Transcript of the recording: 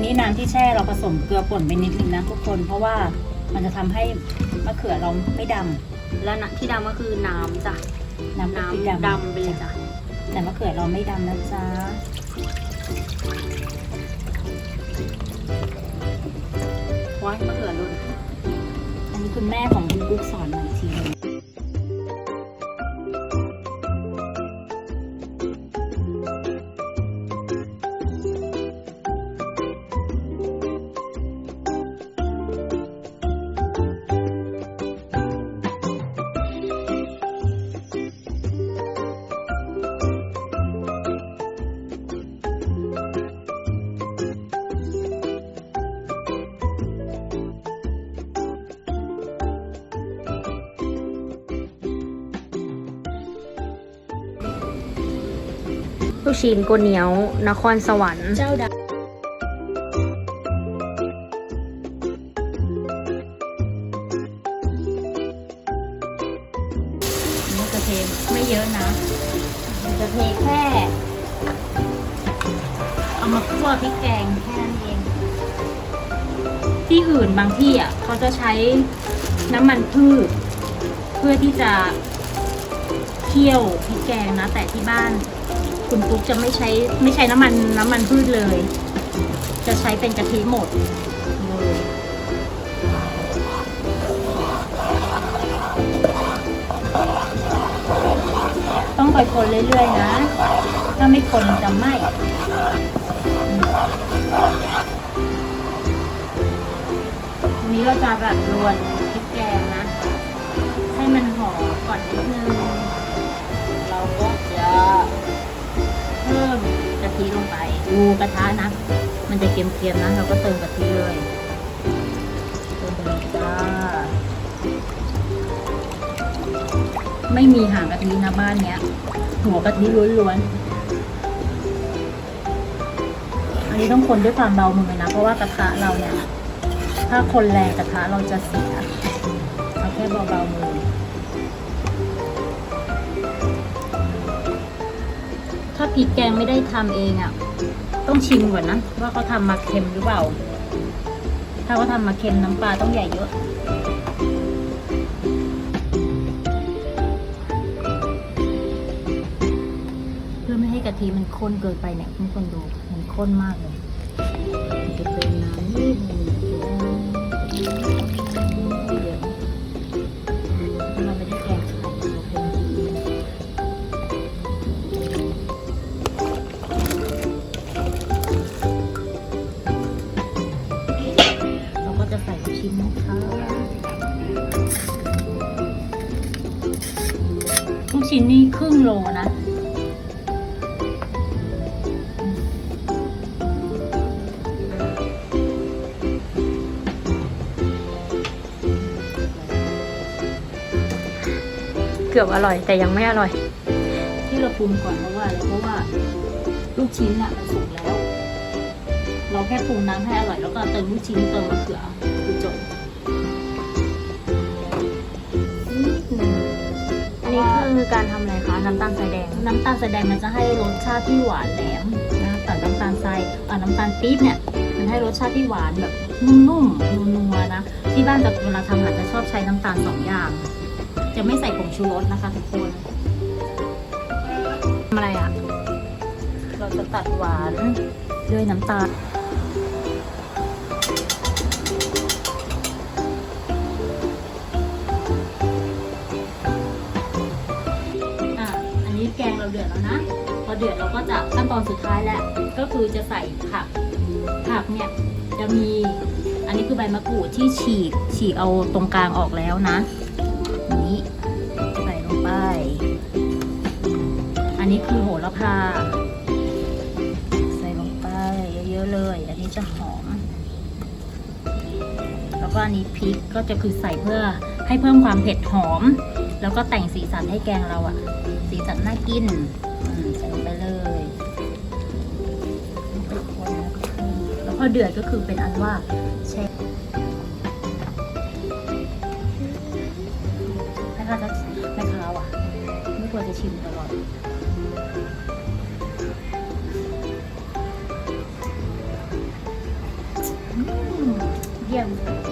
นนี้น้ำที่แช่เราผสมเกลือป่นไปนิดนึงนะทุกคน เพราะว่ามันจะทำให้มะเขือเราไม่ดำแล้วนะที่ดำก็คือน้ำจ้ะน้ำกะทิน้ำดำไปเลยจ้ะแต่มะเขือเราไม่ดำนะจ๊ะว้ายมะเขือรุ่นอันนี้คุณแม่ของคุณกุ๊กสอนมา อีกทีหนึงลูกชิ้นโกเหนียว นครสวรรค์เจ้าดำนี่จะเทไม่เยอะนะจะเทแค่ เอามาคั่วพริกแกงแค่นั้นเอง ที่อื่นบางที่อะเขาจะใช้น้ำมันพืช เพื่อที่จะเคี่ยวพริกแกงนะ แต่ที่บ้าน คุณปุ๊กจะไม่ใช้ไม่ใช้น้ำมันน้ำมันพืชเลย จะใช้เป็นกะทิหมดเลยต้องคอยคนเรื่อยๆนะ ถ้าไม่คนจะไหม้วันนี้เราจะแบบรวนพริกแกงนะ ให้มันหอมก่อนนิดนึง เราก็จะ มกะทิลงไปดูกระทะนะ มันจะเค็มๆนะเราก็เติมกะทิเลยเติมไปเลยจ้าไม่มีหางกะทินะบ้านเนี้ย หัวกะทิล้วนๆ อันนี้ต้องคนด้วยความเบามือนะ เพราะว่ากระทะเราเนี่ย ถ้าคนแรงกระทะเราจะเสียเอาแค่เบาๆมือ ถ้าพริกแกงไม่ได้ทำเองอะ่ะ ต้องชิมก่อนนะว่าเขาทำมาเค็มหรือเปล่า ถ้าเขาทำมาเค็มน้ำปลาต้องใหญ่เยอะเพื่อไม่ให้กะทิมันข้นเกินไปเนี่ยทุกคนดูมันข้นมากเลยจะเป็นน้ำนิดนึง ลูกชิ้นนี่ครึ่งโลนะเกือบอร่อยแต่ยังไม่อร่อย ที่เราปรุงก่อนเพราะว่าอะไรเพราะว่า ลูกชิ้นอะมันสุกแล้ว เราแค่ปรุงน้ำให้อร่อยแล้วก็เติมลูกชิ้นเติมมะเขือคือจบันคือการทำอะไรคะ น้ำตาลทรายแดง น้ำตาลทรายแดงมันจะให้รสชาติที่หวานแหลมนะแต่น้ำตาลทรายเอ่อน้ำตาลปี๊บเนี่ยมันให้รสชาติที่หวานแบบนุ่มๆนัวๆนะ ที่บ้านจะเวลาทำอาจจะชอบใช้น้ำตาลสองอย่าง จะไม่ใส่ผงชูรสนะคะทุกคนทำอะไรอะ เราจะตัดหวานด้วยน้ำตาล เราเดือดแล้วนะ พอเดือดเราก็จะขั้นตอนสุดท้ายแล้ว ก็คือจะใส่ผัก ผักเนี่ยจะมี อันนี้คือใบมะกรูดที่ฉีก ฉีกเอาตรงกลางออกแล้วนะ นี้ใส่ลงไป อันนี้คือโหระพา ใส่ลงไปเยอะๆเลย อันนี้จะหอม แล้วก็อันนี้พริกก็จะคือใส่เพื่อให้เพิ่มความเผ็ดหอม แล้วก็แต่งสีสันให้แกงเราอะสี สันน่ากินอืมใส่ลงไปเลยแล้วพอเดือดก็คือเป็นอันว่าแช่แม่ค้าจะแม่ค้าว่ะ ไม่ควรจะชิมตลอดกัน